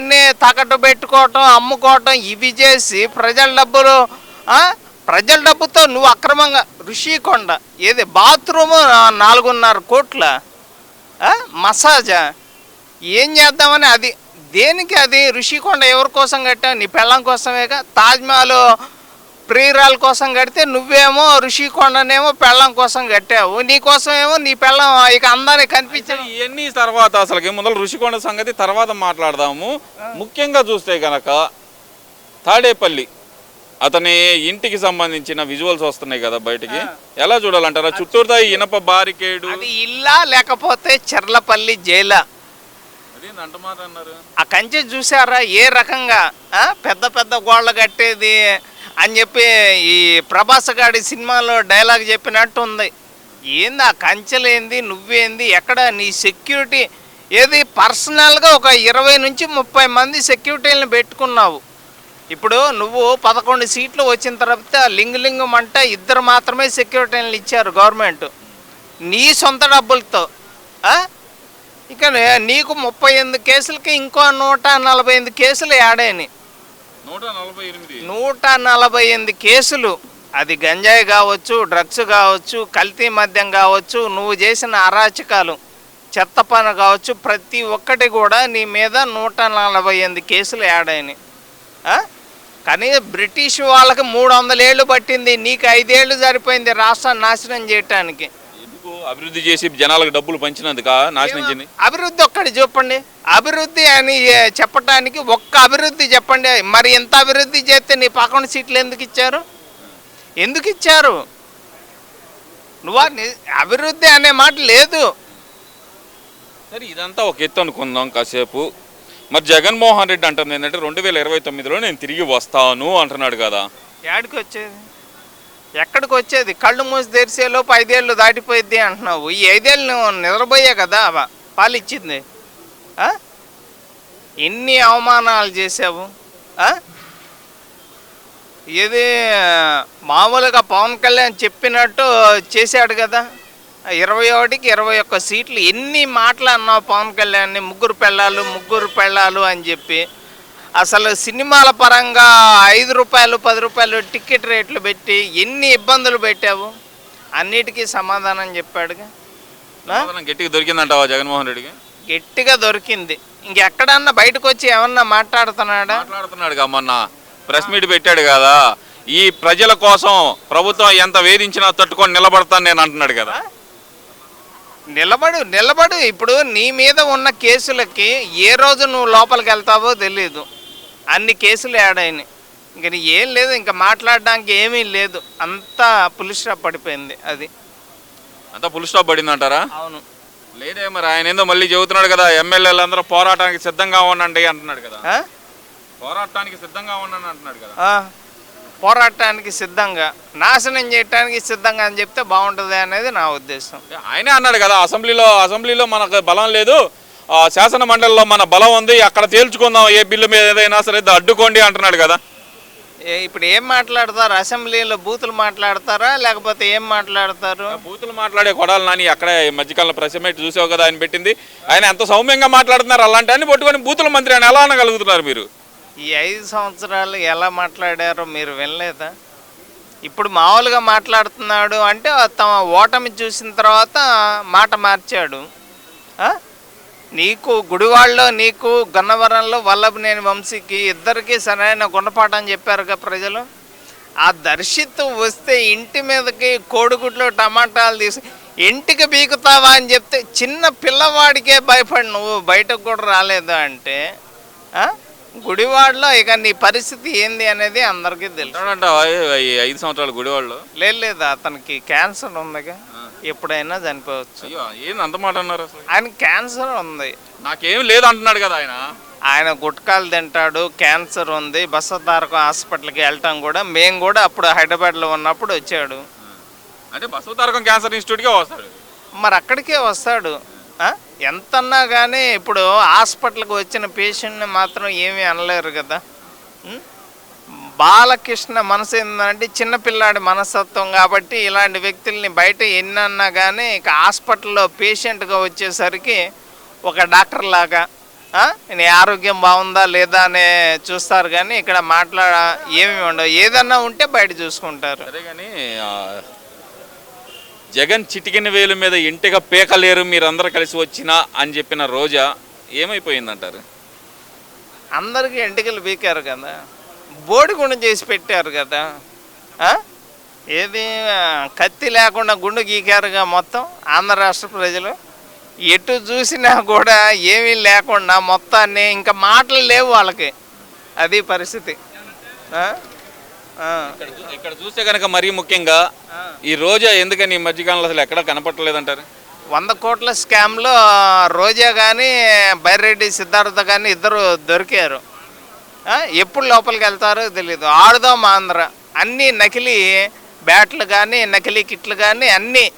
ఇవన్నీ తాకట్టు పెట్టుకోవటం అమ్ముకోవటం ఇవి చేసి ప్రజల డబ్బులు ప్రజల డబ్బుతో నువ్వు అక్రమంగా ఋషికొండ ఏది బాత్రూము నాలుగున్నర కోట్ల మసాజా ఏం చేద్దామని అది దేనికి అది ఋషికొండ ఎవరి కోసం కట్టావు? నీ పెళ్ళం కోసమేగా? తాజ్మహల్ ప్రియురాల కోసం కడితే నువ్వేమో ఋషికొండనేమో పెళ్ళం కోసం కట్టావు. నీ కోసం ఏమో నీ పెళ్ళం ఇక అందరికి కనిపించదు ఇవన్నీ తర్వాత అసలుకి మొదలు ఋషికొండ సంగతి తర్వాత మాట్లాడదాము. ముఖ్యంగా చూస్తే గనక తాడేపల్లి. అతని ఇంటికి సంబంధించిన విజువల్స్ వస్తున్నాయి కదా బయటికి. ఎలా చూడాలంటారా? చుట్టూరుదా ఈ ఇనప బారికేడు. అది ఇల్లా లేకపోతే చెర్లపల్లి జైలా. ఆ కంచె చూసారా? ఏ రకంగా? పెద్ద పెద్ద గోడలు కట్టేది. అని చెప్పి ఈ ప్రభాస్ గారి సినిమాలో డైలాగ్ చెప్పినట్టు ఉంది. ఏంది ఆ కంచెలేంది నువ్వేంది ఎక్కడ నీ సెక్యూరిటీ? ఏది పర్సనల్గా ఒక ఇరవై నుంచి ముప్పై మంది సెక్యూరిటీలను పెట్టుకున్నావు. ఇప్పుడు నువ్వు పదకొండు సీట్లు వచ్చిన తర్వాత లింగ్ లింగం అంటే ఇద్దరు మాత్రమే సెక్యూరిటీలను ఇచ్చారు గవర్నమెంట్. నీ సొంత డబ్బులతో ఇక నీకు ముప్పై ఎనిమిది కేసులకి ఇంకో నూట నలభై ఎనిమిది కేసులు యాడైనాయి నూట నలభై ఎనిమిది. కేసులు. అది గంజాయి కావచ్చు డ్రగ్స్ కావచ్చు కల్తీ మద్యం కావచ్చు నువ్వు చేసిన అరాచకాలు చెత్త పని కావచ్చు ప్రతి ఒక్కటి కూడా నీ మీద నూట నలభై ఎనిమిది కేసులు యాడ్ అయినాయి. కానీ బ్రిటిష్ వాళ్ళకి మూడు వందల ఏళ్ళు పట్టింది నీకు ఐదేళ్ళు సరిపోయింది రాష్ట్రాన్ని నాశనం చేయటానికి. అభివృద్ధి చేసి జనాలకు డబ్బులు పంచినందుక? నాశనం అభివృద్ధి ఒక్కటి చెప్పండి అభివృద్ధి అని ఏ, చెప్పటానికి ఒక్క అభివృద్ధి చెప్పండి. మరి ఎంత అభివృద్ధి చేస్తే నీ పక్కన సీట్లు ఎందుకు ఇచ్చారు? ఎందుకు ఇచ్చారు? నువ్వా అభివృద్ధి అనే మాట లేదు. సరే ఇదంతా ఒక ఎత్తు అనుకుందాం కాసేపు. మరి జగన్మోహన్ రెడ్డి అంటుంది ఏంటంటే రెండు వేల ఇరవై తొమ్మిదిలో నేను తిరిగి వస్తాను అంటున్నాడు కదా. ఎక్కడికి వచ్చేది? ఎక్కడికి వచ్చేది? కళ్ళు మూసి తెరిసేలోపు ఐదేళ్ళు దాటిపోయిద్ది అంటున్నావు. ఈ ఐదేళ్ళు నువ్వు నిద్రపోయే కదా అవ పాలిచ్చింది. ఎన్ని అవమానాలు చేసావు ఇది మామూలుగా పవన్ కళ్యాణ్ చెప్పినట్టు చేశాడు కదా. ఇరవై ఒకటికి ఇరవై ఒక్క సీట్లు. ఎన్ని మాటలు అన్నావు పవన్ కళ్యాణ్ని? ముగ్గురు పెళ్ళాలు ముగ్గురు పెళ్ళాలు అని చెప్పి. అసలు సినిమాల పరంగా ఐదు రూపాయలు పది రూపాయలు టికెట్ రేట్లు పెట్టి ఎన్ని ఇబ్బందులు పెట్టావు? అన్నిటికీ సమాధానం చెప్పాడుగా. గట్టిగా దొరికిందంటావా జగన్మోహన్ రెడ్డికి? గట్టిగా దొరికింది. ఇంకెక్కడన్నా బయటకు వచ్చి ఏమన్నా మాట్లాడుతున్నాడా? మాట్లాడుతున్నాడు మొన్న. ప్రెస్ మీట్ పెట్టాడు కదా. ఈ ప్రజల కోసం ప్రభుత్వం ఎంత వేధించినా తట్టుకొని నిలబడతాను నేను అంటున్నాడు కదా. నిలబడు నిలబడు. ఇప్పుడు నీ మీద ఉన్న కేసులకి ఏ రోజు నువ్వు లోపలికి వెళ్తావో తెలియదు అన్ని కేసులు యాడైనాయి ఇంక నీ ఏం లేదు ఇంకా మాట్లాడడానికి ఏమీ లేదు. అంతా పులిస్టా పడిపోయింది అది. అంతా ఫుల్ స్టాప్ పడింది అంటారా అవును. లేదే మరి ఆయన ఏందో మళ్ళీ చెబుతున్నాడు కదా ఎమ్మెల్యేలు అందరూ పోరాటానికి సిద్ధంగా ఉండండి అంటున్నాడు కదా. ఆ? పోరాటానికి సిద్ధంగా ఉండండి అంటున్నాడు కదా. ఆ, పోరాటానికి సిద్ధంగా నాశనం చేయటానికి సిద్ధంగా అని చెప్తే బాగుంటుంది అనేది నా ఉద్దేశం. ఆయనే అన్నాడు కదా అసెంబ్లీలో అసెంబ్లీలో మనకు బలం లేదు శాసన మండలిలో మన బలం ఉంది అక్కడ తేల్చుకుందాం ఏ బిల్లు మీద ఏదైనా సరే అడ్డుకోండి అంటున్నాడు కదా. ఏ, ఇప్పుడు ఏం మాట్లాడతారు? అసెంబ్లీలో బూతులు మాట్లాడతారా? లేకపోతే ఏం మాట్లాడతారు? బూతులు మాట్లాడే కొడాలి నాని అక్కడే ఈ మధ్యకాలంలో ప్రెస్ మీట్ చూసావు కదా ఆయన పెట్టింది. ఆయన ఎంత సౌమ్యంగా మాట్లాడుతున్నారు అలాంటి అన్ని పట్టుకొని బూతుల మంత్రి అని ఎలా అనగలుగుతున్నారు మీరు? ఈ ఐదు సంవత్సరాలు ఎలా మాట్లాడారో మీరు వినలేదా? ఇప్పుడు మామూలుగా మాట్లాడుతున్నాడు అంటే తమ ఓటమి చూసిన తర్వాత మాట మార్చాడు? నీకు గుడివాడలో నీకు గన్నవరంలో వల్లభనేని వంశీకి ఇద్దరికి సరైన గుణపాఠం చెప్పారుగా ప్రజలు? ఆ దర్శిత్తు వస్తే ఇంటి మీదకి కోడిగుడ్లు టమాటాలు తీసి ఇంటికి బీకుతావా అని చెప్తే చిన్న పిల్లవాడికే భయపడి నువ్వు బయటకు కూడా రాలేదు అంటే? గుడివాడలో ఇక నీ పరిస్థితి ఏంది అనేది అందరికీ తెలుసు. ఐదు సంవత్సరాలు గుడివాళ్ళు లేదు లేదు అతనికి క్యాన్సర్ ఉందిగా. ఎప్పుడైనా చనిపోవచ్చు. అయ్యో ఏంది అంత మాట అన్నారు అసలు? ఆయన క్యాన్సర్ ఉంది. నాకేం లేదు అంటున్నాడు కదా ఆయన. ఆయన గుట్కాలు తింటాడు క్యాన్సర్ ఉంది. బసవతారక హాస్పిటల్కి వెళ్ళటం కూడా. మేము కూడా అప్పుడు హైదరాబాద్లో ఉన్నప్పుడు వచ్చాడు. అంటే బసవతారకం క్యాన్సర్ ఇన్స్టిట్యూట్కే వస్తాడు. మరి అక్కడికే వస్తాడు. ఆ? ఎంతన్నా కానీ ఇప్పుడు హాస్పిటల్కి వచ్చిన పేషెంట్ని మాత్రం ఏమీ అనలేరు కదా. ఉం? బాలకృష్ణ మనసు ఏంటంటే చిన్నపిల్లాడి మనస్తత్వం కాబట్టి ఇలాంటి వ్యక్తుల్ని బయట ఎన్ని అన్నా కానీ ఇక హాస్పిటల్లో పేషెంట్గా వచ్చేసరికి ఒక డాక్టర్ లాగా? నీ ఆరోగ్యం బాగుందా లేదా అనే చూస్తారు కానీ ఇక్కడ మాట్లా ఏమి ఉండవు. ఏదన్నా ఉంటే బయట చూసుకుంటారు. సరే కానీ జగన్ చిటికిన వేలు మీద ఇంటిగా పీకలేరు మీరందరూ కలిసి వచ్చినా అని చెప్పిన రోజా ఏమైపోయిందంటారు? అందరికీ ఎంటికలు బీకారు కదా. బోడిగుండ చేసి పెట్టారు కదా? ఏది కత్తి లేకుండా గుండు గీకారుగా మొత్తం ఆంధ్ర రాష్ట్ర ప్రజలు. ఎటు చూసినా కూడా ఏమీ లేకుండా మొత్తాన్ని ఇంకా మాటలు లేవు వాళ్ళకి. అది పరిస్థితి. ఇక్కడ చూస్తే కనుక మరీ ముఖ్యంగా ఈ రోజా ఎందుకని ఈ మధ్యకాలంలో అసలు ఎక్కడ కనపట్టలేదంటారు వంద కోట్ల స్కామ్లో రోజా కానీ బైరెడ్డి సిద్ధార్థ కానీ ఇద్దరు దొరికారు. ఎప్పుడు లోపలికి వెళ్తారో తెలీదు. ఆడుదాం ఆంధ్ర అన్నీ నకిలీ బ్యాట్లు కానీ నకిలీ కిట్లు కానీ అన్నీ.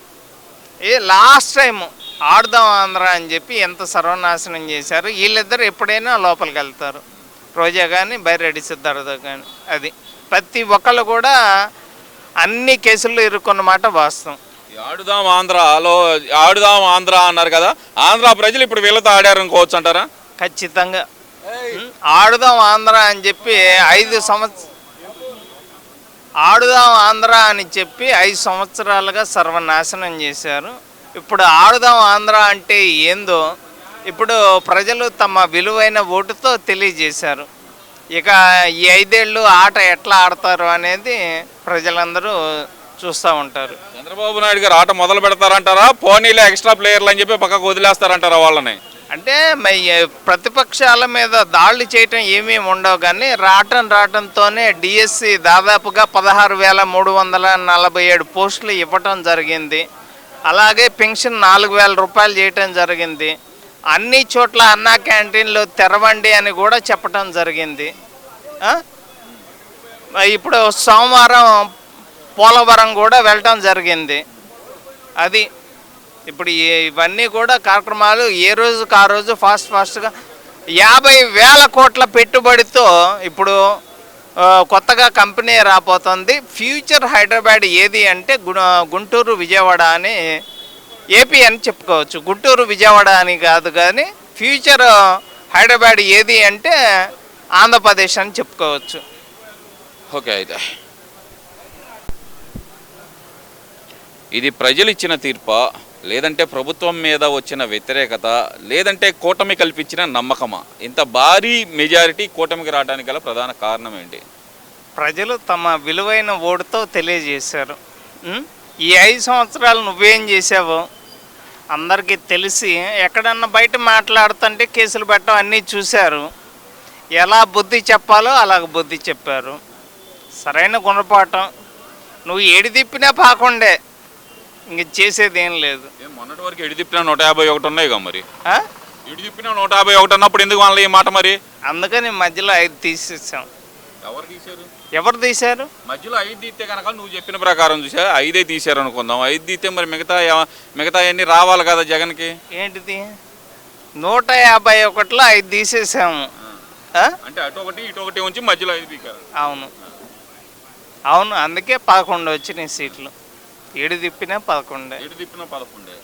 ఏ లాస్ట్ టైం ఆడుదాం ఆంధ్ర అని చెప్పి ఎంత సర్వనాశనం చేశారు. వీళ్ళిద్దరు ఎప్పుడైనా లోపలికి వెళ్తారు. రోజా కానీ బైరెడ్డి సిద్ధార్థ కానీ అది. ప్రతి ఒక్కళ్ళు కూడా అన్ని కేసుల్లో ఇరుక్కున్నమాట వాస్తవం. ఆడుదాం ఆంధ్రాలో ఆడుదాం ఆంధ్ర అన్నారు కదా. ఆంధ్ర ప్రజలు ఇప్పుడు వీళ్ళతో ఆడారు అనుకోవచ్చు అంటారా? ఖచ్చితంగా? ఆడుదాం ఆంధ్ర అని చెప్పి ఐదు సంవత్సర ఆడుదాం ఆంధ్ర అని చెప్పి ఐదు సంవత్సరాలుగా సర్వనాశనం చేశారు. ఇప్పుడు ఆడుదాం ఆంధ్ర అంటే ఏందో ఇప్పుడు ప్రజలు తమ విలువైన ఓటుతో తెలియజేశారు. ఇక ఈ ఐదేళ్ళు ఆట ఎట్లా ఆడతారు అనేది ప్రజలందరూ చూస్తూ ఉంటారు. చంద్రబాబు నాయుడు గారు ఆట మొదలు పెడతారంటారా? పోనీలే ఎక్స్ట్రా ప్లేయర్లు అని చెప్పి పక్కకు వదిలేస్తారంటారా వాళ్ళని? అంటే ప్రతిపక్షాల మీద దాడులు చేయటం ఏమీ ఉండవు కానీ రావటం రావటంతోనే డిఎస్సి దాదాపుగా పదహారు వేల మూడు వందల నలభై ఏడు పోస్టులు ఇవ్వటం జరిగింది. అలాగే పెన్షన్ నాలుగు వేల రూపాయలు చేయటం జరిగింది. అన్ని చోట్ల అన్నా క్యాంటీన్లు తెరవండి అని కూడా చెప్పటం జరిగింది. ఇప్పుడు సోమవారం పోలవరం కూడా వెళ్ళటం జరిగింది. అది ఇప్పుడు ఇవన్నీ కూడా కార్యక్రమాలు ఏ రోజుకి ఆ రోజు ఫాస్ట్ ఫాస్ట్గా యాభై వేల కోట్ల పెట్టుబడితో ఇప్పుడు కొత్తగా కంపెనీ రాబోతుంది. ఫ్యూచర్ హైదరాబాద్ ఏది అంటే గుంటూరు విజయవాడ అని ఏపీ అని చెప్పుకోవచ్చు. గుంటూరు విజయవాడ అని కాదు కానీ ఫ్యూచర్ హైదరాబాద్ ఏది అంటే ఆంధ్రప్రదేశ్ అని చెప్పుకోవచ్చు. ఓకే అయితే. ఇది ప్రజలు ఇచ్చిన తీర్పా? లేదంటే ప్రభుత్వం మీద వచ్చిన వ్యతిరేకత? లేదంటే కూటమి కల్పించిన నమ్మకమా? ఇంత భారీ మెజారిటీ కూటమికి రావడానికి గల ప్రధాన కారణం ఏంటి? ప్రజలు తమ విలువైన ఓటుతో తెలియజేశారు. ఈ ఐదు సంవత్సరాలు నువ్వేం చేసావు అందరికీ తెలిసి ఎక్కడన్నా బయట మాట్లాడుతుంటే కేసులు పెట్టడం అన్నీ చూశారు. ఎలా బుద్ధి చెప్పాలో అలాగ బుద్ధి చెప్పారు. సరైన గుణపాఠం. నువ్వు ఏడి తిప్పినా పాకుండే. ఇంక చేసేది ఏం లేదు. ఏం మొన్నటి వరకు ఎడి తిప్పినా నూట యాభై ఒకటి ఉన్నాయి కదా మరి? ఆ? ఎడి తిప్పినా నూట యాభై ఒకటి అన్నప్పుడు ఎందుకు వాళ్ళ ఈ మాట మరి? అందుకని మధ్యలో ఐదు తీసేసాం. ఎవరు తీశారు? ఎవరు తీశారు? మధ్యలో ఐదు తీస్తే కనుక నువ్వు చెప్పిన ప్రకారం చూసా ఐదే తీశారు అనుకుందాం ఐదు తీస్తే మరి మిగతా ఎవ- మిగతా అన్ని రావాలి కదా జగన్కి? ఏంటిది? నూట యాభై ఒకటిలో ఐదు తీసేసాము. ఆ? అంటే అటు ఒకటి ఇటు ఒకటి ఉంచి మధ్యలో ఐదు పీకారు. అవును. అవును అందుకే పదకొండు వచ్చినాయి సీట్లు. ఏడు తిప్పినా పదకొండే. ఏడు తిప్పినా పదకొండే.